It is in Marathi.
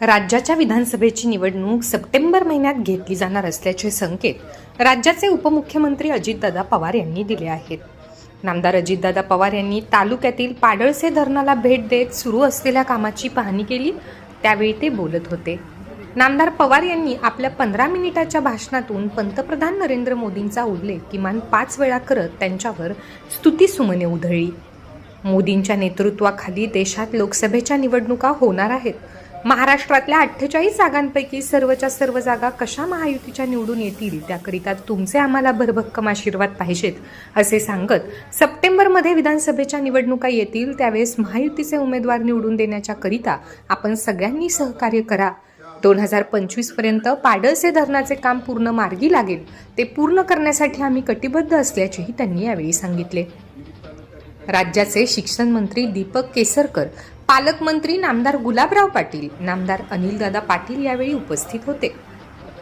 राज्याच्या विधानसभेची निवडणूक सप्टेंबर महिन्यात घेतली जाणार असल्याचे संकेत राज्याचे उपमुख्यमंत्री अजितदादा पवार यांनी दिले आहेत. नामदार अजितदादा पवार यांनी तालुक्यातील पाडळसे धरणाला भेट देत सुरू असलेल्या कामाची पाहणी केली त्यावेळी ते बोलत होते. नामदार पवार यांनी आपल्या पंधरा मिनिटाच्या भाषणातून पंतप्रधान नरेंद्र मोदींचा उल्लेख किमान पाच वेळा करत त्यांच्यावर स्तुतीसुमने उधळली. मोदींच्या नेतृत्वाखाली देशात लोकसभेच्या निवडणुका होणार आहेत. महाराष्ट्रातल्या अठ्ठेचाळीस जागांपैकी सर्वच्या सर्व जागा कशा महायुतीच्या निवडून येतील? त्याकरिता तुमचे आम्हाला भरभक्कम आशीर्वाद पाहिजेत असे सांगत सप्टेंबरमध्ये विधानसभेच्या निवडणुका येतील त्यावेळेस महायुतीचे उमेदवार निवडून देण्याच्या करिता आपण सगळ्यांनी सहकार्य करा. दोन हजार पंचवीसपर्यंत पाडळसे धरणाचे काम पूर्ण मार्गी लागेल ते पूर्ण करण्यासाठी आम्ही कटिबद्ध असल्याचेही त्यांनी यावेळी सांगितले. राज्याचे शिक्षण मंत्री दीपक केसरकर पालकमंत्री नामदार गुलाबराव पाटील नामदार अनिलदादा पाटील यावेळी उपस्थित होते.